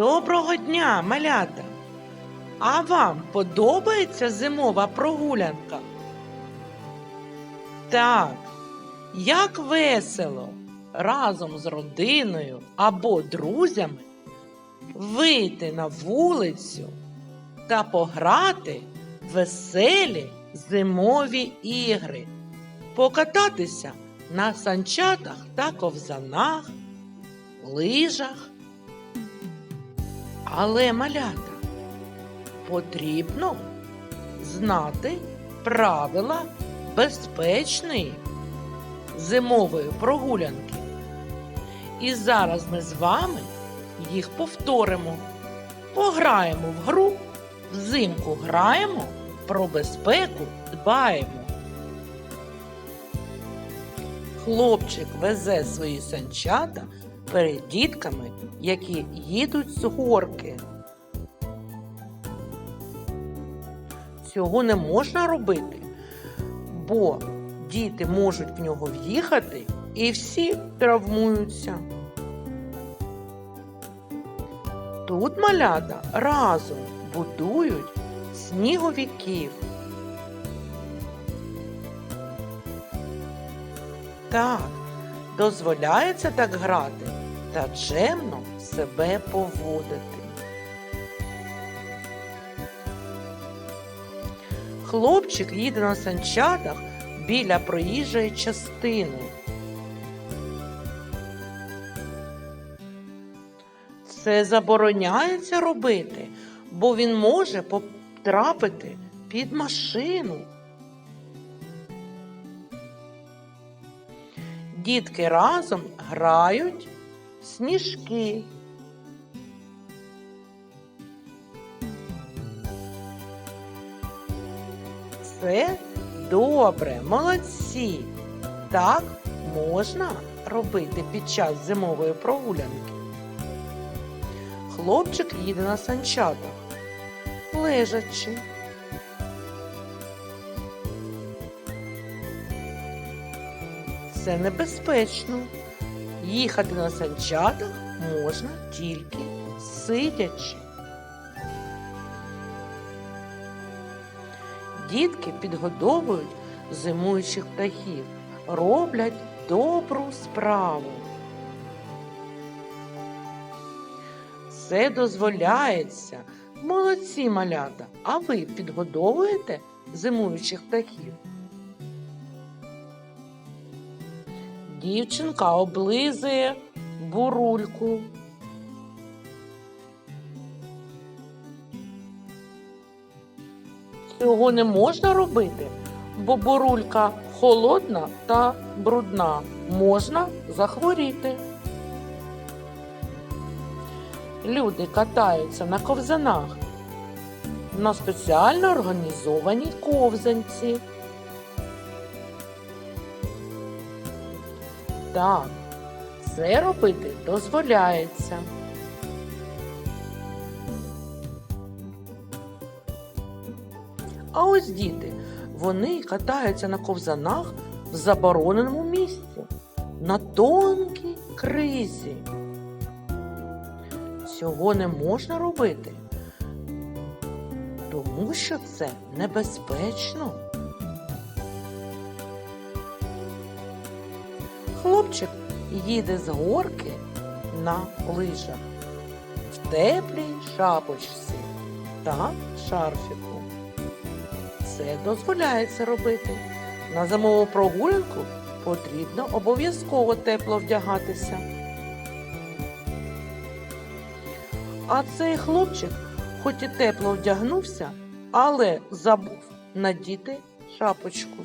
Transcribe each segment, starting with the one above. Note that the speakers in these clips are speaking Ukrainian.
Доброго дня, малята! А вам подобається зимова прогулянка? Так, як весело разом з родиною або друзями вийти на вулицю та пограти веселі зимові ігри, покататися на санчатах та ковзанах, лижах. Але малята потрібно знати правила безпечної зимової прогулянки. І зараз ми з вами їх повторимо. Пограємо в гру, взимку граємо, про безпеку дбаємо. Хлопчик везе свої санчата перед дітками, які їдуть з горки. Цього не можна робити, бо діти можуть в нього в'їхати і всі травмуються. Тут малята разом будують сніговиків. Так, дозволяється так грати та чемно себе поводити. Хлопчик їде на санчатах біля проїжджої частини. Це забороняється робити, бо він може потрапити під машину. Дітки разом грають сніжки. Це добре, молодці. Так можна робити під час зимової прогулянки. Хлопчик їде на санчатах, лежачи. Це небезпечно. Їхати на санчатах можна тільки сидячи. Дітки підгодовують зимуючих птахів, роблять добру справу. Це дозволяється. Молодці малята, а ви підгодовуєте зимуючих птахів? Дівчинка облизує бурульку. Цього не можна робити, бо бурулька холодна та брудна. Можна захворіти. Люди катаються на ковзанах на спеціально організованій ковзанці. Так, це робити дозволяється. А ось діти, вони катаються на ковзанах в забороненому місці, на тонкій кризі. Цього не можна робити, тому що це небезпечно. Хлопчик їде з горки на лижах в теплій шапочці та шарфіку. Це дозволяється робити. На зимову прогулянку потрібно обов'язково тепло вдягатися. А цей хлопчик, хоч і тепло вдягнувся, але забув надіти шапочку.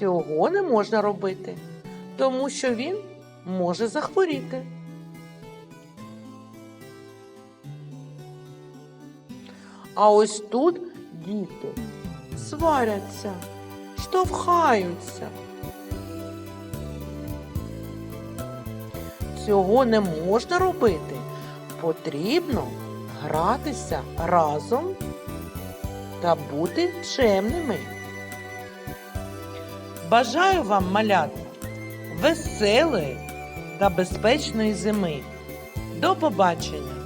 Цього не можна робити, тому що він може захворіти. А ось тут діти сваряться, штовхаються. Цього не можна робити. Потрібно гратися разом та бути чемними. Бажаю вам малята веселої та безпечної зими. До побачення!